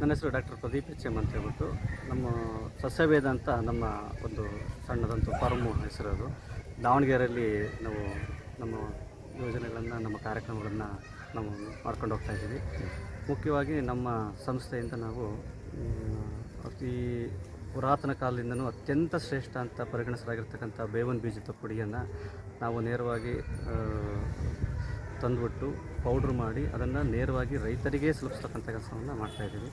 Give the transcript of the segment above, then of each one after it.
ನನ್ನ ಹೆಸರು doctor Pradeep H M ಅಂತ ಹೇಳ್ಬಿಟ್ಟು ನಮ್ಮ ಸಸ್ಯವೇದ ಅಂತ ನಮ್ಮ ಒಂದು ಸಣ್ಣದಂತ ಫಾರ್ಮು ಹೆಸರದು ದಾವಣಗೆರೆಯಲ್ಲಿ ನಾವು ನಮ್ಮ ಯೋಜನೆಗಳನ್ನು, ನಮ್ಮ ಕಾರ್ಯಕ್ರಮಗಳನ್ನು ನಾವು ಮಾಡ್ಕೊಂಡು ಹೋಗ್ತಾ ಇದ್ದೀವಿ. ಮುಖ್ಯವಾಗಿ ನಮ್ಮ ಸಂಸ್ಥೆಯಿಂದ ನಾವು ಅತಿ ಪುರಾತನ ಕಾಲದಿಂದನೂ ಅತ್ಯಂತ ಶ್ರೇಷ್ಠ ಅಂತ ಪರಿಗಣಿಸಲಾಗಿರ್ತಕ್ಕಂಥ ಬೇವನ್ ಬೀಜದ ಪುಡಿಯನ್ನು ನಾವು ನೇರವಾಗಿ ತಂದುಬಿಟ್ಟು ಪೌಡ್ರ್ ಮಾಡಿ ಅದನ್ನು ನೇರವಾಗಿ ರೈತರಿಗೆ ಸುಲಭಿಸ್ತಕ್ಕಂಥ ಕೆಲಸವನ್ನು ಮಾಡ್ತಾಯಿದ್ದೀವಿ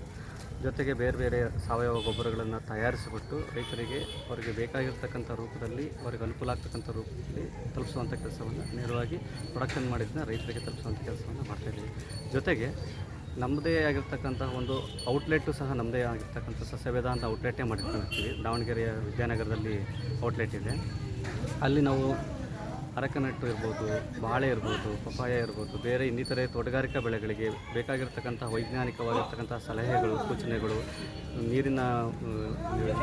ಜೊತೆಗೆ ಬೇರೆ ಬೇರೆ ಸಾವಯವ ಗೊಬ್ಬರಗಳನ್ನು ತಯಾರಿಸಿಬಿಟ್ಟು ರೈತರಿಗೆ ಅವರಿಗೆ ಬೇಕಾಗಿರ್ತಕ್ಕಂಥ ರೂಪದಲ್ಲಿ ಅವರಿಗೆ ಅನುಕೂಲ ಆಗ್ತಕ್ಕಂಥ ರೂಪದಲ್ಲಿ ತಲುಪಿಸುವಂಥ ಕೆಲಸವನ್ನು ನೇರವಾಗಿ ಪ್ರೊಡಕ್ಷನ್ ಮಾಡಿದ್ದನ್ನು ರೈತರಿಗೆ ತಲುಪಿಸುವಂಥ ಕೆಲಸವನ್ನು ಮಾಡ್ತಾಯಿದ್ದೀವಿ ಜೊತೆಗೆ ನಮ್ಮದೇ ಆಗಿರ್ತಕ್ಕಂಥ ಒಂದು ಔಟ್ಲೆಟ್ಟು ಸಹ ನಮ್ಮದೇ ಆಗಿರ್ತಕ್ಕಂಥ ಸಸ್ಯ ವೇದಾಂತ ಔಟ್ಲೆಟ್ಟೇ ಮಾಡಿಕೊಂಡಿರ್ತೀವಿ ದಾವಣಗೆರೆಯ ವಿದ್ಯಾನಗರದಲ್ಲಿ ಔಟ್ಲೆಟ್ ಇದೆ. ಅಲ್ಲಿ ನಾವು ಅರಕನಟ್ಟು ಇರ್ಬೋದು, ಬಾಳೆ ಇರ್ಬೋದು ಪಪಾಯ ಇರ್ಬೋದು, ಬೇರೆ ಇನ್ನಿತರೆ ತೋಟಗಾರಿಕಾ ಬೆಳೆಗಳಿಗೆ ಬೇಕಾಗಿರ್ತಕ್ಕಂಥ ವೈಜ್ಞಾನಿಕವಾಗಿರ್ತಕ್ಕಂಥ ಸಲಹೆಗಳು, ಸೂಚನೆಗಳು, ನೀರಿನ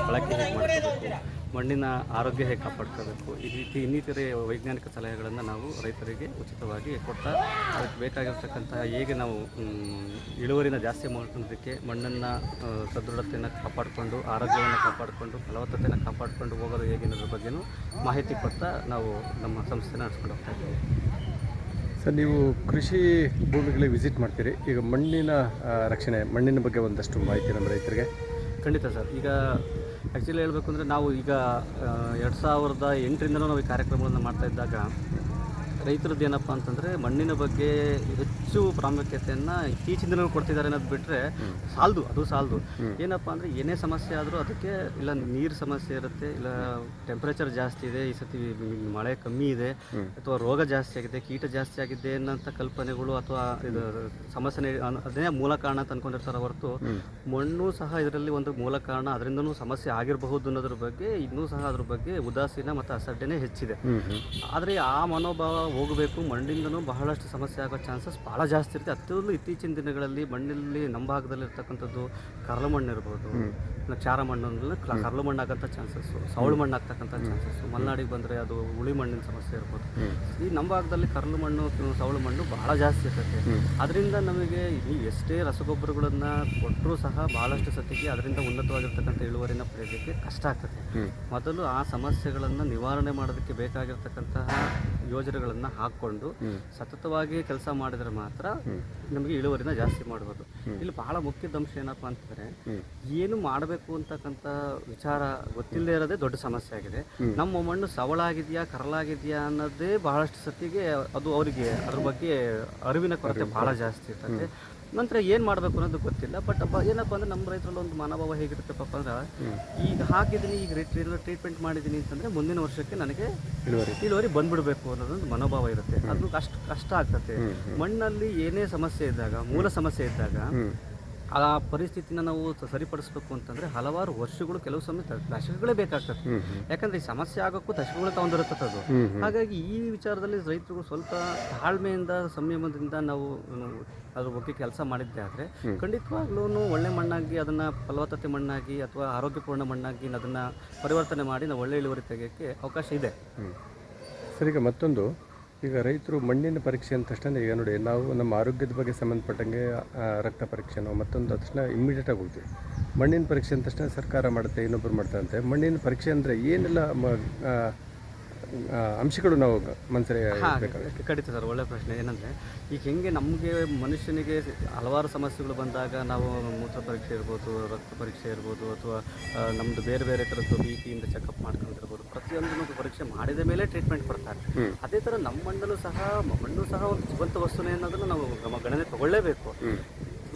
ಬಳಕೆ ಹೇಗೆ ಮಾಡ್ಕೋಬೇಕು, ಮಣ್ಣಿನ ಆರೋಗ್ಯ ಹೇಗೆ ಕಾಪಾಡ್ಕೋಬೇಕು, ಈ ರೀತಿ ಇನ್ನಿತರೆ ವೈಜ್ಞಾನಿಕ ಸಲಹೆಗಳನ್ನು ನಾವು ರೈತರಿಗೆ ಉಚಿತವಾಗಿ ಕೊಡ್ತಾ, ಅದಕ್ಕೆ ಬೇಕಾಗಿರ್ತಕ್ಕಂಥ ಹೇಗೆ ನಾವು ಇಳುವರಿನ ಜಾಸ್ತಿ ಮಾಡ್ಕೊಳ್ಳೋದಕ್ಕೆ ಮಣ್ಣನ್ನು ಸದೃಢತೆಯನ್ನು ಕಾಪಾಡಿಕೊಂಡು, ಆರೋಗ್ಯವನ್ನು ಕಾಪಾಡಿಕೊಂಡು, ಫಲವತ್ತತೆಯನ್ನು ಕಾಪಾಡಿಕೊಂಡು ಹೋಗೋದು ಹೇಗೆ ಅನ್ನೋದ್ರ ಬಗ್ಗೆಯೂ ಮಾಹಿತಿ ಕೊಡ್ತಾ ನಾವು ನಮ್ಮ ಸಂಸ್ಥೆನ ನಡೆಸ್ಕೊಂಡು ಹೋಗ್ತಾ ಇದ್ದೀವಿ. ಸರ್ ನೀವು ಕೃಷಿ ಭೂಮಿಗಳಿಗೆ ವಿಸಿಟ್ ಮಾಡ್ತೀರಿ. ಈಗ ಮಣ್ಣಿನ ರಕ್ಷಣೆ ಮಣ್ಣಿನ ಬಗ್ಗೆ ಒಂದಷ್ಟು ಮಾಹಿತಿ ನಮ್ಮ ರೈತರಿಗೆ. ಖಂಡಿತ ಸರ್. ಈಗ ಆ್ಯಕ್ಚುಲಿ ಹೇಳಬೇಕು ಅಂದರೆ ನಾವು ಈಗ ಎರಡು ಸಾವಿರದ ಎಂಟರಿಂದಲೂ ನಾವು ಈ ಕಾರ್ಯಕ್ರಮಗಳನ್ನು ಮಾಡ್ತಾ ಇದ್ದಾಗ ರೈತರದ್ದು ಏನಪ್ಪ ಅಂತಂದರೆ ಮಣ್ಣಿನ ಬಗ್ಗೆ ಹೆಚ್ಚು ಪ್ರಾಮುಖ್ಯತೆಯನ್ನು ಇತ್ತೀಚಿನ ದಿನಗಳು ಕೊಡ್ತಿದ್ದಾರೆ ಅನ್ನೋದು ಬಿಟ್ಟರೆ ಸಾಲದು ಅದು ಸಾಲದು. ಏನಪ್ಪ ಅಂದರೆ ಏನೇ ಸಮಸ್ಯೆ ಆದರೂ ಅದಕ್ಕೆ ಇಲ್ಲ ನೀರು ಸಮಸ್ಯೆ ಇರುತ್ತೆ ಇಲ್ಲ ಟೆಂಪ್ರೇಚರ್ ಜಾಸ್ತಿ ಇದೆ ಈ ಸತಿ ಮಳೆ ಕಮ್ಮಿ ಇದೆ ಅಥವಾ ರೋಗ ಜಾಸ್ತಿ ಆಗಿದೆ ಕೀಟ ಜಾಸ್ತಿ ಆಗಿದೆ ಅನ್ನೋಂಥ ಕಲ್ಪನೆಗಳು ಅಥವಾ ಇದು ಸಮಸ್ಯೆ ಅದೇ ಮೂಲ ಕಾರಣ ಅಂತ ಅನ್ಕೊಂಡಿರ್ತಾರೆ ಹೊರತು ಮಣ್ಣು ಸಹ ಇದರಲ್ಲಿ ಒಂದು ಮೂಲ ಕಾರಣ ಅದರಿಂದನೂ ಸಮಸ್ಯೆ ಆಗಿರಬಹುದು ಅನ್ನೋದ್ರ ಬಗ್ಗೆ ಇನ್ನೂ ಸಹ ಅದ್ರ ಬಗ್ಗೆ ಉದಾಸೀನ ಮತ್ತು ಅಸಡ್ಡೆನೇ ಹೆಚ್ಚಿದೆ. ಆದರೆ ಆ ಮನೋಭಾವ ಹೋಗಬೇಕು ಮಣ್ಣಿಂದನೂ ಬಹಳಷ್ಟು ಸಮಸ್ಯೆ ಆಗೋ ಚಾನ್ಸಸ್ ಭಾಳ ಜಾಸ್ತಿ ಇರುತ್ತೆ. ಅದರಲ್ಲೂ ಇತ್ತೀಚಿನ ದಿನಗಳಲ್ಲಿ ಮಣ್ಣಲ್ಲಿ ನಮ್ಮ ಭಾಗದಲ್ಲಿ ಇರ್ತಕ್ಕಂಥದ್ದು ಕರಳು ಮಣ್ಣು ಇರ್ಬೋದು ಕ್ಷಾರ ಮಣ್ಣು ಅಂದ್ರೆ ಕರಳು ಮಣ್ಣು ಆಗಂಥ ಚಾನ್ಸಸ್ಸು ಸವಳು ಮಣ್ಣು ಆಗ್ತಕ್ಕಂಥ ಚಾನ್ಸಸ್ಸು ಮಲೆನಾಡಿಗೆ ಬಂದರೆ ಅದು ಹುಳಿ ಮಣ್ಣಿನ ಸಮಸ್ಯೆ ಇರ್ಬೋದು. ಈ ನಮ್ಮ ಭಾಗದಲ್ಲಿ ಕರಳು ಮಣ್ಣು ಸೌಳು ಸವಳು ಮಣ್ಣು ಭಾಳ ಜಾಸ್ತಿ ಇರ್ತೈತೆ. ಅದರಿಂದ ನಮಗೆ ನೀವು ಎಷ್ಟೇ ರಸಗೊಬ್ಬರಗಳನ್ನು ಕೊಟ್ಟರೂ ಸಹ ಭಾಳಷ್ಟು ಸತಿಗೆ ಅದರಿಂದ ಉನ್ನತವಾಗಿರ್ತಕ್ಕಂಥ ಇಳುವರಿನ ಪಡೆಯೋದಕ್ಕೆ ಕಷ್ಟ ಆಗ್ತದೆ ಮೊದಲು ಆ ಸಮಸ್ಯೆಗಳನ್ನು ನಿವಾರಣೆ ಮಾಡೋದಕ್ಕೆ ಬೇಕಾಗಿರ್ತಕ್ಕಂತಹ ಯೋಜನೆಗಳನ್ನು ಹಾಕ್ಕೊಂಡು ಸತತವಾಗಿ ಕೆಲಸ ಮಾಡಿದ್ರೆ ಮಾತ್ರ ನಮಗೆ ಇಳುವರಿನ ಜಾಸ್ತಿ ಮಾಡ್ಬೋದು. ಇಲ್ಲಿ ಬಹಳ ಮುಖ್ಯದ ಅಂಶ ಏನಪ್ಪ ಅಂತಂದ್ರೆ ಏನು ಮಾಡಬೇಕು ಅಂತಕ್ಕಂಥ ವಿಚಾರ ಗೊತ್ತಿಲ್ಲದೆ ಇರೋದೇ ದೊಡ್ಡ ಸಮಸ್ಯೆ ಆಗಿದೆ. ನಮ್ಮ ಮಣ್ಣು ಸವಳಾಗಿದೆಯಾ ಕರಲಾಗಿದೆಯಾ ಅನ್ನೋದೇ ಬಹಳಷ್ಟು ಸತಿಗೆ ಅದು ಅವರಿಗೆ ಅದ್ರ ಬಗ್ಗೆ ಅರಿವಿನ ಕೊರತೆ ಬಹಳ ಜಾಸ್ತಿ ಇರ್ತದೆ. ನಂತರ ಏನು ಮಾಡಬೇಕು ಅನ್ನೋದು ಗೊತ್ತಿಲ್ಲ. ಬಟ್ ಏನಪ್ಪ ಅಂದ್ರೆ ನಮ್ಮ ರೈತರಲ್ಲಿ ಒಂದು ಮನೋಭಾವ ಹೇಗಿರುತ್ತೆ ಪಾಪ ಅಂದ್ರೆ ಈಗ ಹಾಕಿದ್ದೀನಿ ಈಗ ಟ್ರೀಟ್ಮೆಂಟ್ ಮಾಡಿದ್ದೀನಿ ಅಂತಂದ್ರೆ ಮುಂದಿನ ವರ್ಷಕ್ಕೆ ನನಗೆ ಇಳುವರಿ. ಇಳುವರಿ ಬಂದ್ಬಿಡ್ಬೇಕು ಅನ್ನೋದೊಂದು ಮನೋಭಾವ ಇರುತ್ತೆ. ಅದು ಕಷ್ಟ ಕಷ್ಟ ಆಗ್ತದೆ. ಮಣ್ಣಲ್ಲಿ ಏನೇ ಸಮಸ್ಯೆ ಇದ್ದಾಗ ಮೂಲ ಸಮಸ್ಯೆ ಇದ್ದಾಗ ಆ ಪರಿಸ್ಥಿತಿನ ನಾವು ಸರಿಪಡಿಸಬೇಕು ಅಂತಂದ್ರೆ ಹಲವಾರು ವರ್ಷಗಳು ಕೆಲವು ಸಮಯ ದಶಕಗಳೇ ಬೇಕಾಗ್ತದೆ. ಯಾಕಂದ್ರೆ ಈ ಸಮಸ್ಯೆ ಆಗೋಕ್ಕೂ ದಶಕಗಳು ತಗೊಂಡಿರುತ್ತದೆ ಅದು. ಹಾಗಾಗಿ ಈ ವಿಚಾರದಲ್ಲಿ ರೈತರು ಸ್ವಲ್ಪ ತಾಳ್ಮೆಯಿಂದ ಸಂಯಮದಿಂದ ನಾವು ನಾವು ಅದ್ರ ಬಗ್ಗೆ ಕೆಲಸ ಮಾಡಿದ್ದೆ ಆದರೆ ಖಂಡಿತವಾಗ್ಲೂ ಒಳ್ಳೆ ಮಣ್ಣಾಗಿ ಅದನ್ನು ಫಲವತ್ತತೆ ಮಣ್ಣಾಗಿ ಅಥವಾ ಆರೋಗ್ಯಪೂರ್ಣ ಮಣ್ಣಾಗಿ ಅದನ್ನು ಪರಿವರ್ತನೆ ಮಾಡಿ ನಾವು ಒಳ್ಳೆ ಇಳುವರಿ ತೆಗೆಯೋಕ್ಕೆ ಅವಕಾಶ ಇದೆ. ಸರಿ ಮತ್ತೊಂದು. ಈಗ ರೈತರು ಮಣ್ಣಿನ ಪರೀಕ್ಷೆ ಅಂದ ತಕ್ಷಣ ಈಗ ನೋಡಿ ನಾವು ನಮ್ಮ ಆರೋಗ್ಯದ ಬಗ್ಗೆ ಸಂಬಂಧಪಟ್ಟಂಗೆ ರಕ್ತ ಪರೀಕ್ಷೆನೋ ಮತ್ತೊಂದು ತಕ್ಷಣ ಇಮ್ಮಿಡಿಯೇಟಾಗಿ ಹೋಗ್ತೀವಿ. ಮಣ್ಣಿನ ಪರೀಕ್ಷೆ ಅಂದ ತಕ್ಷಣ ಸರ್ಕಾರ ಮಾಡುತ್ತೆ ಇನ್ನೊಬ್ಬರು ಮಾಡ್ತಾರಂತೆ. ಮಣ್ಣಿನ ಪರೀಕ್ಷೆ ಅಂದರೆ ಏನೆಲ್ಲ ಅಂಶಗಳು ನಾವು ಮನಸ್ಸಲ್ಲಿ ಹಾಂ ಖಂಡಿತ ಸರ್ ಒಳ್ಳೆ ಪ್ರಶ್ನೆ ಏನಂದರೆ ಈಗ ಹೆಂಗೆ ನಮಗೆ ಮನುಷ್ಯನಿಗೆ ಹಲವಾರು ಸಮಸ್ಯೆಗಳು ಬಂದಾಗ ನಾವು ಮೂತ್ರ ಪರೀಕ್ಷೆ ಇರ್ಬೋದು ರಕ್ತ ಪರೀಕ್ಷೆ ಇರ್ಬೋದು ಅಥವಾ ನಮ್ಮದು ಬೇರೆ ಬೇರೆ ಥರದ್ದು ಬಿ ಪಿಯಿಂದ ಚೆಕಪ್ ಮಾಡ್ಕೊಂಡಿರ್ಬೋದು. ಪ್ರತಿಯೊಂದನ್ನು ಪರೀಕ್ಷೆ ಮಾಡಿದ ಮೇಲೆ ಟ್ರೀಟ್ಮೆಂಟ್ ಕೊಡ್ತಾರೆ. ಅದೇ ಥರ ನಮ್ಮ ಮಣ್ಣಲ್ಲೂ ಸಹ ಮಣ್ಣು ಸಹ ಒಂದು ಜೀವಂತ ವಸ್ತುನೇ ಅನ್ನೋದನ್ನು ನಾವು ನಮ್ಮ ಗಣನೆ ತಗೊಳ್ಳೇಬೇಕು.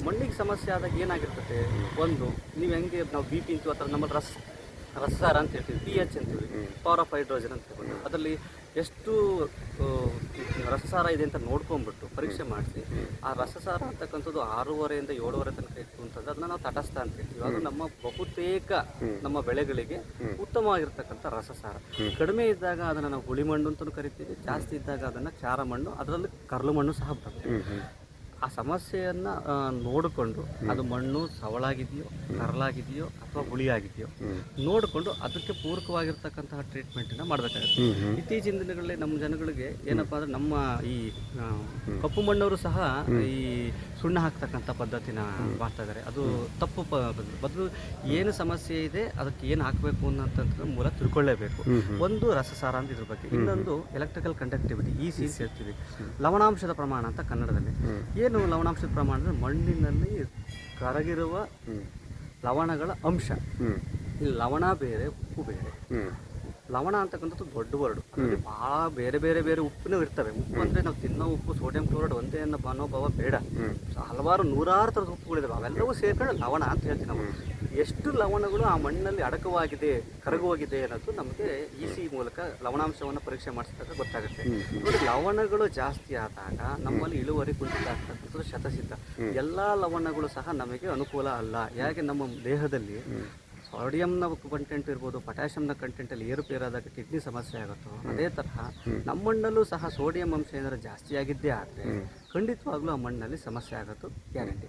ಮಣ್ಣಿಗೆ ಸಮಸ್ಯೆ ಆದಾಗ ಏನಾಗಿರ್ತದೆ? ಒಂದು ನೀವು ಹೆಂಗೆ ನಾವು ಬಿ ಪಿ ಅಂತೀವಿ ಅಥವಾ ನಮ್ಮ ರಸ ರಸ್ಸಾರ ಅಂತ ಹೇಳ್ತೀವಿ ಪಿ ಎಚ್ ಅಂತೀವಿ ಪವರ್ ಆಫ್ ಹೈಡ್ರೋಜನ್ ಅಂತ ಹೇಳ್ಬೋದು. ಅದರಲ್ಲಿ ಎಷ್ಟು ರಸಸಾರ ಇದೆ ಅಂತ ನೋಡ್ಕೊಂಡ್ಬಿಟ್ಟು ಪರೀಕ್ಷೆ ಮಾಡಿಸಿ ಆ ರಸಸಾರ ಅಂತಕ್ಕಂಥದ್ದು ಆರೂವರೆಯಿಂದ ಏಳುವರೆ ತನಕ ಇತ್ತು ಅಂತಂದ್ರೆ ಅದನ್ನ ನಾವು ತಟಸ್ಥ ಅಂತ ಹೇಳ್ತೀವಿ. ಅದು ನಮ್ಮ ಬಹುತೇಕ ನಮ್ಮ ಬೆಳೆಗಳಿಗೆ ಉತ್ತಮವಾಗಿರ್ತಕ್ಕಂಥ ರಸಸಾರ. ಕಡಿಮೆ ಇದ್ದಾಗ ಅದನ್ನು ನಾವು ಹುಳಿ ಮಣ್ಣು ಅಂತಲೂ ಕರಿತೀವಿ ಜಾಸ್ತಿ ಇದ್ದಾಗ ಅದನ್ನು ಕ್ಷಾರ ಮಣ್ಣು ಅದರಲ್ಲಿ ಕರ್ಲು ಮಣ್ಣು ಸಹ ಬರುತ್ತೆ ಆ ಸಮಸ್ಯೆಯನ್ನ ನೋಡಿಕೊಂಡು ಅದು ಮಣ್ಣು ಸವಳಾಗಿದೆಯೋ ಕರಲಾಗಿದೆಯೋ ಅಥವಾ ಹುಳಿಯಾಗಿದೆಯೋ ನೋಡಿಕೊಂಡು ಅದಕ್ಕೆ ಪೂರಕವಾಗಿರ್ತಕ್ಕಂತಹ ಟ್ರೀಟ್ಮೆಂಟನ್ನ ಮಾಡಬೇಕಾಗುತ್ತೆ. ಇತ್ತೀಚಿನ ದಿನಗಳಲ್ಲಿ ನಮ್ಮ ಜನಗಳಿಗೆ ಏನಪ್ಪಾ ಅಂದ್ರೆ ನಮ್ಮ ಈ ಕಪ್ಪು ಮಣ್ಣವರು ಸಹ ಈ ಸುಣ್ಣ ಹಾಕ್ತಕ್ಕಂಥ ಪದ್ಧತಿನ ಮಾಡ್ತಾ ಇದ್ದಾರೆ. ಅದು ತಪ್ಪು ಬದಲು ಏನು ಸಮಸ್ಯೆ ಇದೆ ಅದಕ್ಕೆ ಏನು ಹಾಕಬೇಕು ಅನ್ನೋಂಥದ್ರ ಮೂಲ ತಿಳ್ಕೊಳ್ಳೇಬೇಕು. ಒಂದು ರಸಸಾರ ಅಂತ ಇದ್ರ ಬಗ್ಗೆ. ಇನ್ನೊಂದು ಎಲೆಕ್ಟ್ರಿಕಲ್ ಕಂಡಕ್ಟಿವಿಟಿ ಈ ಸಿ ಸೇರ್ತೀವಿ ಲವಣಾಂಶದ ಪ್ರಮಾಣ ಅಂತ ಕನ್ನಡದಲ್ಲಿ. ಏನು ಲವಣಾಂಶದ ಪ್ರಮಾಣ ಅಂದರೆ ಮಣ್ಣಿನಲ್ಲಿ ಕರಗಿರುವ ಲವಣಗಳ ಅಂಶ. ಈ ಲವಣ ಬೇರೆ ಉಪ್ಪು ಬೇರೆ. ಲವಣ ಅಂತಕ್ಕಂಥದ್ದು ದೊಡ್ಡ ವರ್ಡ್. ಭಾಳ ಬಹಳ ಬೇರೆ ಬೇರೆ ಬೇರೆ ಉಪ್ಪುನೂ ಇರ್ತವೆ. ಉಪ್ಪು ಅಂದ್ರೆ ನಾವು ತಿನ್ನೋ ಉಪ್ಪು ಸೋಡಿಯಂ ಕ್ಲೋರೈಡ್ ಒಂದೇ ಅನ್ನೋ ಮನೋಭಾವ ಬೇಡ. ಹಲವಾರು ನೂರಾರು ಥರದ ಉಪ್ಪುಗಳಿದಾವೆ. ಅವೆಲ್ಲವೂ ಸೇರ್ಕೊಂಡು ಲವಣ ಅಂತ ಹೇಳ್ತೀವಿ ನಾವು. ಎಷ್ಟು ಲವಣಗಳು ಆ ಮಣ್ಣಲ್ಲಿ ಅಡಕವಾಗಿದೆ ಕರಗುವಾಗಿದೆ ಅನ್ನೋದು ನಮಗೆ ಇ ಸಿ ಮೂಲಕ ಲವಣಾಂಶವನ್ನು ಪರೀಕ್ಷೆ ಮಾಡಿಸಿದಾಗ ಗೊತ್ತಾಗುತ್ತೆ. ನೋಡಿ ಲವಣಗಳು ಜಾಸ್ತಿ ಆದಾಗ ನಮ್ಮಲ್ಲಿ ಇಳುವರಿ ಕುಂಠಿತ ಆಗ್ತಕ್ಕಂಥದ್ದು ಶತಸಿದ್ಧ ಎಲ್ಲ ಲವಣಗಳು ಸಹ ನಮಗೆ ಅನುಕೂಲ ಅಲ್ಲ. ಯಾಕೆ? ನಮ್ಮ ದೇಹದಲ್ಲಿ ಸೋಡಿಯಂನ ಕಂಟೆಂಟ್ ಇರ್ಬೋದು ಪೊಟ್ಯಾಷಿಯಂನ ಕಂಟೆಂಟಲ್ಲಿ ಏರುಪೇರಾದಾಗ ಕಿಡ್ನಿ ಸಮಸ್ಯೆ ಆಗುತ್ತೋ ಅದೇ ತರಹ ನಮ್ಮ ಮಣ್ಣಲ್ಲೂ ಸಹ ಸೋಡಿಯಂ ಅಂಶ ಏನಾದರೂ ಜಾಸ್ತಿ ಆಗಿದ್ದೇ ಆದರೆ ಖಂಡಿತವಾಗ್ಲೂ ಆ ಮಣ್ಣಲ್ಲಿ ಸಮಸ್ಯೆ ಆಗೋದು ಗ್ಯಾರಂಟಿ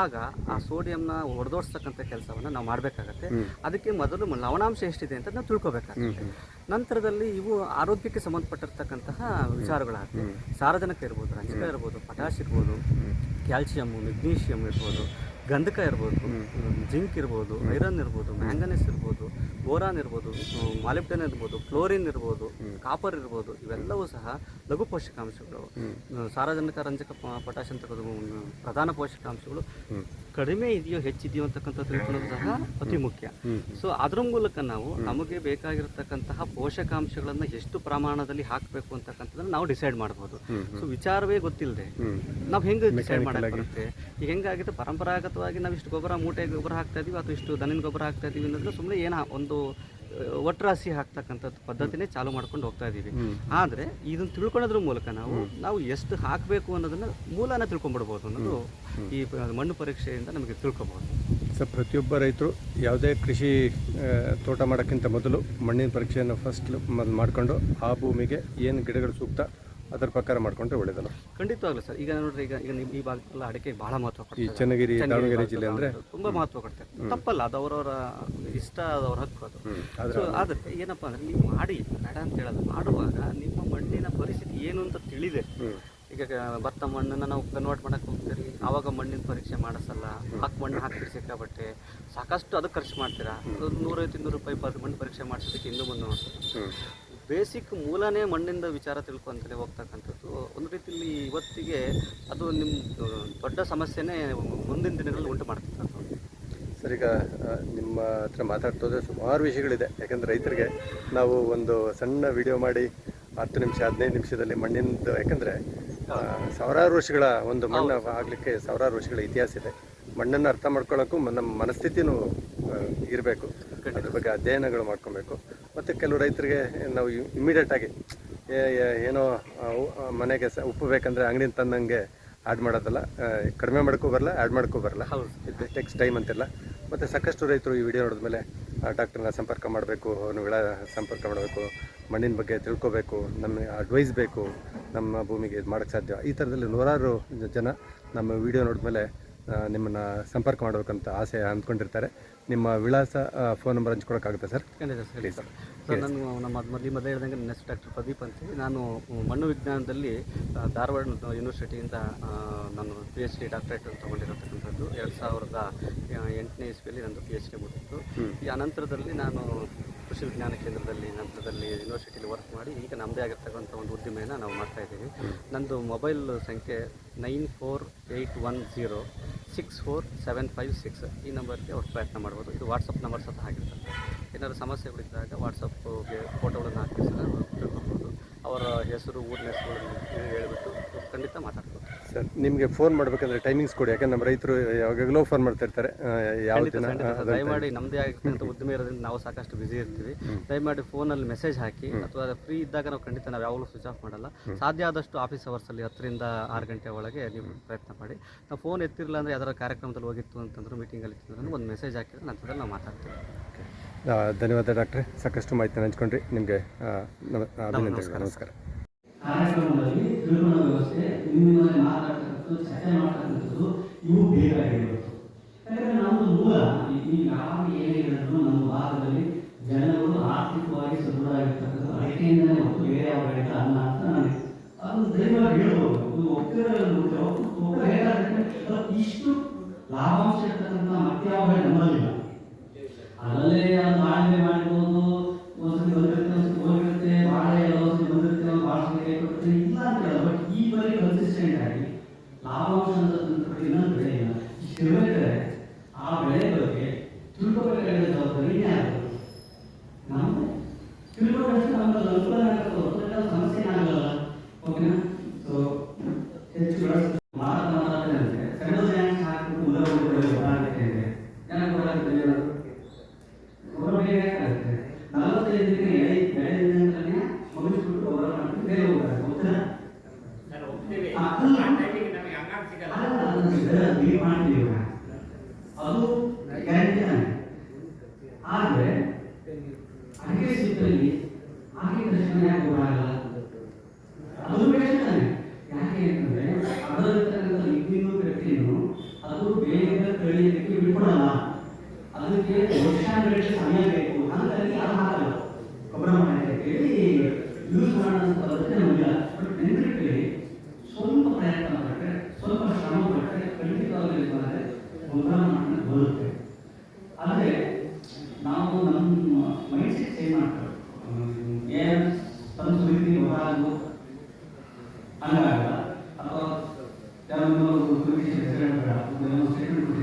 ಆಗ ಆ ಸೋಡಿಯಂನ ಹೊಡೆದೋಡ್ಸ್ತಕ್ಕಂಥ ಕೆಲಸವನ್ನು ನಾವು ಮಾಡಬೇಕಾಗತ್ತೆ. ಅದಕ್ಕೆ ಮೊದಲು ಲವಣಾಂಶ ಎಷ್ಟಿದೆ ಅಂತ ನಾವು ತಿಳ್ಕೊಬೇಕಾಗುತ್ತೆ. ನಂತರದಲ್ಲಿ ಇವು ಆರೋಗ್ಯಕ್ಕೆ ಸಂಬಂಧಪಟ್ಟಿರ್ತಕ್ಕಂತಹ ವಿಚಾರಗಳಾಗ್ತವೆ. ಸಾರಜನಕ ಇರ್ಬೋದು ರಂಜಕ ಇರ್ಬೋದು ಪೊಟ್ಯಾಶ್ ಇರ್ಬೋದು ಕ್ಯಾಲ್ಸಿಯಮ್ಮು ಮೆಗ್ನೀಷಿಯಮ್ ಇರ್ಬೋದು ಗಂಧಕ ಇರ್ಬೋದು ಜಿಂಕ್ ಇರ್ಬೋದು ಐರನ್ ಇರ್ಬೋದು ಮ್ಯಾಂಗನೀಸ್ ಇರ್ಬೋದು ಬೋರಾನ್ ಇರ್ಬೋದು ಮಾಲಿಬ್ಡನ್ ಇರ್ಬೋದು ಕ್ಲೋರಿನ್ ಇರ್ಬೋದು ಕಾಪರ್ ಇರ್ಬೋದು ಇವೆಲ್ಲವೂ ಸಹ ಲಘು ಪೋಷಕಾಂಶಗಳು. ಸಾರ್ವಜನಿಕ ಸಾರಜನಕ ರಂಜಕ ಪೊಟ್ಯಾಷ್ ಅಂತಕ್ಕಂಥ ಪ್ರಧಾನ ಪೋಷಕಾಂಶಗಳು ಕಡಿಮೆ ಇದೆಯೋ ಹೆಚ್ಚಿದೆಯೋ ಅಂತಕ್ಕಂಥ ತಿಳ್ಕೊಳ್ಳೋದು ಸಹ ಅತಿ ಮುಖ್ಯ. ಸೊ ಅದ್ರ ಮೂಲಕ ನಾವು ನಮಗೆ ಬೇಕಾಗಿರ್ತಕ್ಕಂತಹ ಪೋಷಕಾಂಶಗಳನ್ನು ಎಷ್ಟು ಪ್ರಮಾಣದಲ್ಲಿ ಹಾಕಬೇಕು ಅಂತಕ್ಕಂಥದ್ದನ್ನ ನಾವು ಡಿಸೈಡ್ ಮಾಡ್ಬೋದು. ಸೊ ವಿಚಾರವೇ ಗೊತ್ತಿಲ್ಲದೆ ನಾವು ಹೆಂಗೆ ಡಿಸೈಡ್ ಮಾಡಕ್ಕೆ ಬರುತ್ತೆ? ಈಗ ಹೆಂಗಾಗಿದೆ? ಪರಂಪರಾಗತವಾಗಿ ನಾವು ಇಷ್ಟು ಗೊಬ್ಬರ ಮೂಟೆ ಗೊಬ್ಬರ ಹಾಕ್ತಾ ಇದೀವಿ ಅಥವಾ ಇಷ್ಟು ದನಿನ ಗೊಬ್ಬರ ಹಾಕ್ತಾ ಇದೀವಿ ಅನ್ನೋದನ್ನ ಸುಮ್ಮನೆ ಏನೋ ಒಂದು ಆ, ಒಟ್ರಾಸಿ ಹಾಕ್ತಕ್ಕಂಥದ್ದು ಪದ್ಧತಿನೇ ಚಾಲು ಮಾಡ್ಕೊಂಡು ಹೋಗ್ತಾ ಇದೀವಿ. ಆದರೆ ಇದನ್ನ ತಿಳ್ಕೊಳ್ಳೋದ್ರ ಮೂಲಕ ನಾವು ನಾವು ಎಷ್ಟು ಹಾಕಬೇಕು ಅನ್ನೋದನ್ನ ಮೂಲನ ತಿಳ್ಕೊಂಡ್ಬಿಡ್ಬೋದು ಅನ್ನೋದು ಈ ಮಣ್ಣು ಪರೀಕ್ಷೆಯಿಂದ ನಮಗೆ ತಿಳ್ಕೊಬೋದು. ಸೊ ಪ್ರತಿಯೊಬ್ಬ ರೈತರು ಯಾವುದೇ ಕೃಷಿ ತೋಟ ಮಾಡೋಕ್ಕಿಂತ ಮೊದಲು ಮಣ್ಣಿನ ಪರೀಕ್ಷೆಯನ್ನು ಫಸ್ಟ್ ಮಾಡಿಕೊಂಡು ಆ ಭೂಮಿಗೆ ಏನು ಗಿಡಗಳು ಸೂಕ್ತ ಅದರ ಪ್ರಕಾರ ಮಾಡ್ಕೊಂಡ್ರೆ ಒಳ್ಳೇದಲ್ಲ. ಖಂಡಿತವಾಗ್ಲೂ ಸರ್. ಈಗ ನೋಡ್ರಿ ಈಗ ಈಗ ನಿಮ್ಮ ಈ ಭಾಗದಲ್ಲ ಅಡಿಕೆ ಬಹಳ ಮಹತ್ವ ಈ ಕೊಡ್ತಾರೆ ಚನ್ನಗಿರಿ ಚನ್ನಗಿರಿ ದಾವಣಗೆರೆ ಜಿಲ್ಲೆ ಅಂದ್ರೆ ತುಂಬಾ ಮಹತ್ವ ಕೊಡ್ತಾರೆ ತಪ್ಪಲ್ಲ ಅದು ಅವರವರ ಇಷ್ಟ ಅದವ್ರ ಹಕ್ಕು ಅದು. ಆದ್ರೆ ಏನಪ್ಪ ಅಂದ್ರೆ ನೀವು ಮಾಡಿ ಬೇಡ ಅಂತ ಹೇಳೋದು ಮಾಡುವಾಗ ನಿಮ್ಮ ಮಣ್ಣಿನ ಪರಿಸ್ಥಿತಿ ಏನು ಅಂತ ತಿಳಿದೆ. ಈಗ ಭತ್ತ ಮಣ್ಣನ್ನ ನಾವು ಕನ್ವರ್ಟ್ ಮಾಡಕ್ ಹೋಗ್ತೀರಿ. ಆವಾಗ ಮಣ್ಣಿನ ಪರೀಕ್ಷೆ ಮಾಡಿಸಲ್ಲ. ಹಾಕಿ ಮಣ್ಣು ಹಾಕ್ತೀರಿ ಸಿಕ್ಕಾಬಟ್ಟೆ ಸಾಕಷ್ಟು ಅದಕ್ಕೆ ಖರ್ಚು ಮಾಡ್ತೀರಾ? ಒಂದು ನೂರೈವತ್ತು ಇನ್ನೂರು ರೂಪಾಯಿ ಪರ್ ಮಣ್ಣು ಪರೀಕ್ಷೆ ಮಾಡಿಸೋದಕ್ಕೆ ಇನ್ನೂ ಮುಂದೆ ನೋಡ್ತೀವಿ ಬೇಸಿಕ್ ಮೂಲನೇ ಮಣ್ಣಿಂದ ವಿಚಾರ ತಿಳ್ಕೊಂತಲೇ ಹೋಗ್ತಕ್ಕಂಥದ್ದು. ಒಂದು ರೀತಿಯಲ್ಲಿ ಇವತ್ತಿಗೆ ಅದು ನಿಮ್ಮ ದೊಡ್ಡ ಸಮಸ್ಯೆನೇ ಮುಂದಿನ ದಿನಗಳಲ್ಲಿ ಉಂಟು ಮಾಡ್ತಕ್ಕಂಥದ್ದು. ಸರ್ ಈಗ ನಿಮ್ಮ ಹತ್ರ ಮಾತಾಡ್ತೋದ್ರೆ ಸುಮಾರು ವಿಷಯಗಳಿದೆ. ಯಾಕಂದ್ರೆ ರೈತರಿಗೆ ನಾವು ಒಂದು ಸಣ್ಣ ವಿಡಿಯೋ ಮಾಡಿ ಹತ್ತು ನಿಮಿಷ ಹದಿನೈದು ನಿಮಿಷದಲ್ಲಿ ಮಣ್ಣಿಂದು ಯಾಕಂದರೆ ಸಾವಿರಾರು ವರ್ಷಗಳ ಒಂದು ಮಣ್ಣು ಆಗಲಿಕ್ಕೆ ಸಾವಿರಾರು ವರ್ಷಗಳ ಇತಿಹಾಸ ಇದೆ. ಮಣ್ಣನ್ನು ಅರ್ಥ ಮಾಡ್ಕೊಳ್ಳೋಕ್ಕೂ ನಮ್ಮ ಮನಸ್ಥಿತಿನೂ ಇರಬೇಕು. ಅದ್ರ ಬಗ್ಗೆ ಅಧ್ಯಯನಗಳು ಮಾಡ್ಕೊಬೇಕು. ಮತ್ತು ಕೆಲವು ರೈತರಿಗೆ ನಾವು ಇಮಿಡಿಯೇಟ್ ಆಗಿ ಏ- ಏ- ಏನೋ ಮನೆಗೆ ಸ ಉಪ್ಪು ಬೇಕಂದ್ರೆ ಅಂಗಡಿನ ತಂದಂಗೆ ಆ್ಯಡ್ ಮಾಡೋದಲ್ಲ ಕಡಿಮೆ ಮಾಡ್ಕೋ ಬರಲ್ಲ ಆ್ಯಡ್ ಮಾಡ್ಕೋ ಬರಲ್ಲ. ಹೌದು. ಇದು ಟೆಕ್ಸ್ ಟೈಮ್ ಅಂತೆಲ್ಲ. ಮತ್ತು ಸಾಕಷ್ಟು ರೈತರು ಈ ವಿಡಿಯೋ ನೋಡಿದ ಮೇಲೆ ಡಾಕ್ಟರ್ನ ಸಂಪರ್ಕ ಮಾಡಬೇಕು ಅವನು ವಿಳ ಸಂಪರ್ಕ ಮಾಡಬೇಕು ಮಣ್ಣಿನ ಬಗ್ಗೆ ತಿಳ್ಕೊಬೇಕು ನಮಗೆ ಅಡ್ವೈಸ್ ಬೇಕು ನಮ್ಮ ಭೂಮಿಗೆ ಇದು ಮಾಡೋಕ್ಕೆ ಸಾಧ್ಯ. ಈ ಥರದಲ್ಲಿ ನೂರಾರು ಜನ ನಮ್ಮ ವಿಡಿಯೋ ನೋಡಿದ ಮೇಲೆ ನಿಮ್ಮನ್ನು ಸಂಪರ್ಕ ಮಾಡಬೇಕಂತ ಆಸೆ ಅಂದ್ಕೊಂಡಿರ್ತಾರೆ. ನಿಮ್ಮ ವಿಳಾಸ ಫೋನ್ ನಂಬರ್ ಹಂಚ್ಕೊಳಕ್ಕಾಗುತ್ತೆ ಸರ್? ಖಂಡಿತ ಸರ್ ಹೇಳಿ ಸರ್. ಸರ್ ನಾನು ನಮ್ಮ ಮೊದಲು ಮೊದಲು ಹೇಳ್ದಂಗೆ ನನ್ನ ಹೆಸರು ಡಾಕ್ಟರ್ ಪ್ರದೀಪ್ ಅಂತೇಳಿ. ನಾನು ಮಣ್ಣು ವಿಜ್ಞಾನದಲ್ಲಿ ಧಾರವಾಡ ಯೂನಿವರ್ಸಿಟಿಯಿಂದ ನಾನು ಪಿ ಎಚ್ ಡಿ ಡಾಕ್ಟರೇಟ್ ತೊಗೊಂಡಿರತಕ್ಕಂಥದ್ದು. ಎರಡು ಸಾವಿರದ ಎಂಟನೇ ಇಸ್ವಿಯಲ್ಲಿ ನಂದು ಪಿ ಎಚ್ ಡಿ ಮುಗಿತ್ತು ಈ ಅನಂತರದಲ್ಲಿ ನಾನು ಕೃಷಿ ವಿಜ್ಞಾನ ಕೇಂದ್ರದಲ್ಲಿ ನಂತರದಲ್ಲಿ ಯೂನಿವರ್ಸಿಟಿಯಲ್ಲಿ ವರ್ಕ್ ಮಾಡಿ ಈಗ ನಮ್ಮದೇ ಆಗಿರ್ತಕ್ಕಂಥ ಒಂದು ಉದ್ದಿಮೆಯನ್ನು ನಾವು ಮಾಡ್ತಾಯಿದ್ದೀವಿ ನಂದು ಮೊಬೈಲ್ ಸಂಖ್ಯೆ nine four eight one zero. Six four seven five six ಈ ನಂಬರ್ಗೆ ಅವ್ರು ಪ್ರಯತ್ನ ಮಾಡ್ಬೋದು. ಇದು ವಾಟ್ಸಪ್ ನಂಬರ್ ಸಹ ಆಗಿರ್ತದೆ ಏನಾದರೂ ಸಮಸ್ಯೆಗಳಿದ್ದಾಗ ವಾಟ್ಸಪ್ಗೆ ಫೋಟೋಗಳನ್ನು ಹಾಕಿ ತಿಳ್ಕೊಬೋದು. ಅವರ ಹೆಸರು, ಊರಿನ ಹೆಸರುಗಳನ್ನು ಹೇಳಿಬಿಟ್ಟು ಖಂಡಿತ ಮಾತಾಡ್ಬೋದು. ಸರ್ ನಿಮಗೆ ಫೋನ್ ಮಾಡಬೇಕಂದ್ರೆ ಟೈಮಿಂಗ್ಸ್ ಕೊಡಿ ಯಾಕಂದ್ರೆ ನಮ್ಮ ರೈತರು ಯಾವಾಗಲೂ ಫೋನ್ ಮಾಡ್ತಾ ಇರ್ತಾರೆ ಯಾವ ಖಂಡಿತ ದಿನ ಖಂಡಿತ. ಅದನ್ನ ದಯಮಾಡಿ ನಮ್ಮದೇ ಆಗಿರ್ತಕ್ಕಂಥ ಉದ್ಯಮ ಇರೋದ್ರಿಂದ ನಾವು ಸಾಕಷ್ಟು ಬಿಸಿ ಇರ್ತೀವಿ. ದಯಮಾಡಿ ಫೋನಲ್ಲಿ ಮೆಸೇಜ್ ಹಾಕಿ ಅಥವಾ ಫ್ರೀ ಇದ್ದಾಗ ನಾವು ಖಂಡಿತ ನಾವು ಯಾವಾಗಲೂ ಸ್ವಿಚ್ ಆಫ್ ಮಾಡಲ್ಲ. ಸಾಧ್ಯ ಆದಷ್ಟು ಆಫೀಸ್ ಅವರ್ಸಲ್ಲಿ ಹತ್ತರಿಂದ ಆರು ಗಂಟೆ ಒಳಗೆ ನೀವು ಪ್ರಯತ್ನ ಮಾಡಿ. ನಾವು ಫೋನ್ ಎತ್ತಿರಲಿಲ್ಲ ಅಂದರೆ ಯಾವ್ದಾರ ಕಾರ್ಯಕ್ರಮದಲ್ಲಿ ಹೋಗಿತ್ತು ಅಂತಂದ್ರೆ ಮೀಟಿಂಗಲ್ಲಿ ಇತ್ತು ಒಂದು ಮೆಸೇಜ್ ಹಾಕಿದ್ರೆ ನಂತರದಲ್ಲಿ ನಾವು ಮಾತಾಡ್ತೀವಿ. ಆ, ಧನ್ಯವಾದ ಡಾಕ್ಟ್ರೆ. ಸಾಕಷ್ಟು ಮಾಹಿತಿ ಹಂಚ್ಕೊಂಡ್ರಿ. ನಿಮಗೆ ನಮಸ್ಕಾರ. ನಮಸ್ಕಾರ. ಕಾರ್ಯಕ್ರಮದಲ್ಲಿ ತಿರುಮಲ ವ್ಯವಸ್ಥೆ ಇಂದಿನ ಮಾತಾಡ್ತಕ್ಕಂಥದ್ದು, ಚರ್ಚೆ ಮಾಡ್ತಕ್ಕಂಥದ್ದು, ಇವು ಬೇಕಾಗಿರೋದು ಯಾಕಂದ್ರೆ ನಮ್ಮದು ಮೂಲ ಈ- ಯಾವ ಹೇಳಿದ್ರು ನಮ್ಮ ಭಾರತದಲ್ಲಿ ಜನಗಳು ಆರ್ಥಿಕವಾಗಿ ಸದೃಢವಾಗಿರ್ತಕ್ಕಂಥ ಅಡಿಕೆಯಿಂದಲೇ ಮತ್ತು ಬೇರೆ ಯಾವ ಬೆಳೆದ ಅನ್ನ ಅಂತ ನನಗೆ ಅದು ದಯವಾಗಿ ಹೇಳ್ಬೋದು. ಇದು ಒಪ್ಪಿಗೆ ಒಬ್ಬರು ಹೇಗಾದ್ರೆ ಇಷ್ಟು ಲಾಭಾಂಶ ಇರ್ತಕ್ಕಂಥ ಮತ್ಯಾವ ಬೆಳೆ ನಮ್ಮಲ್ಲಿಲ್ಲ. ಅದರಲ್ಲೇ ಅದು ಮಾಡಿರ್ಬೋದು, ಒಂದ್ಸತಿ ಬಂದಿರುತ್ತೆ ಲಾಭಾಂಶ ಅಂತ ಇನ್ನೊಂದು ಬೆಳೆ ಇಲ್ಲ ಇಷ್ಟು ಇರಬೇಕಾದ್ರೆ ಆ ಬೆಳೆ ಬಗ್ಗೆ ತಿಳ್ಕೊಬೇಕಾಗಿರೋ ಜವಾಬ್ದಾರಿ ಯಾರು ನಮ್ದು ತಿಳ್ಕೊಂಡಷ್ಟು ನಮ್ಗೆ ಅದು ಅನುಕೂಲ ಆಗುತ್ತೆ ಹೊರತು ಅದು ಸಮಸ್ಯೆ ಆಗಲ್ಲ ಓಕೆನಾ ಸೊ ಹೆಚ್ಚು ಬಳಸ ಮಾರಾಟ ಮಾರಾಟ ಅಂದ್ರೆ ಸೆಂಟ್ರಲ್ ಬ್ಯಾಂಕ್ ಹಾಕಿಬಿಟ್ಟು ಉದರ ಉಳಿದ ಮಾರಾಟಕ್ಕೆ ಅಂದ್ರೆ ಯಾಕೆ ಕೊಡಾಗುತ್ತೆ ಹೇಳೋದು ಗೊಬ್ಬರ ಬೇಗ ಆಗುತ್ತೆ ನಲವತ್ತೈದು ದಿನ ಎಳೆ ಬೆಳೆ ನಂತರನೇ ಮುಗಿಸ್ಬಿಟ್ಟು ಗೊಬ್ಬರ ಮಾಡ್ಬಿಟ್ಟು ಬೇರೆ ಹೋಗ್ತಾರೆ ಗೊತ್ತಾ ಆ, ಅಲ್ಲ. ಅಲ್ಲ, ಅದನ್ನ ಬೇರೆ ನೀವ್ ಮಾಡ್ತೀವಿ ಇವಾಗ. ಅದು ಗ್ಯಾರಂಟಿ ತಾನೆ ಆದ್ರೆ ಅಡಿಕೆ ಸಿಪ್ಪಲ್ಲಿ ಹಾಕಿದ ತಕ್ಷಣ ಯಾಕೆ ಗೊಬ್ಬರ ಆಗಲ್ಲ ಅದು ಬೇರೆ ತಾನೆ ಯಾಕೆ ಅಂತಂದ್ರೆ ಅದರಲ್ಲಿರ್ತಕ್ಕಂಥ ಲಿಕ್ವಿನು ಪೆಪ್ಟಿನು ಅದು ಬೇಗ ಕಳಿಯೋದಕ್ಕೆ ಬಿಟ್ಕೊಡಲ್ಲ ಅದಕ್ಕೆ ವರ್ಷಾನುಗಟ್ಟಲೆ ಸಮಯ ಬೇಕು. ಹಾಗಾಗಿ ಯಾರು ಹಾಕಲ್ಲ ಗೊಬ್ಬರ ಮಾಡಕ್ಕೆ ಕೇಳಿ ಯೂಸ್ ಮಾಡೋಂಥ ಪದ್ಧತಿ ನಮಗಿಲ್ಲ ಬಟ್ ನೆನಪಿಟ್ಕೊಳ್ಳಿ ಸ್ವಲ್ಪ ಪ್ರಯತ್ನ ಮಾಡಿದ್ರೆ ಸ್ವಲ್ಪ ಶ್ರಮ ಪಟ್ಟರೆ ಖಂಡಿತವಾಗಿ ಬಂದರೆ ಗೊಬ್ಬರ ಮಾಡೋಣ ಬರುತ್ತೆ. ಆದರೆ ನಾವು ನಮ್ಮ ಮೈಂಡ್ ಸೆಟ್ ಚೇಂಜ್ ಮಾಡ್ತಾರೆ ಏನು ತಂದು ಸುರಿತೀವಿ ಗೊಬ್ಬರ ಆಗೋದು ಹಂಗಾಗಲ್ಲ. ಅಥವಾ ಯಾರೊಂದು ಸ್ಟೇಟ್ಮೆಂಟ್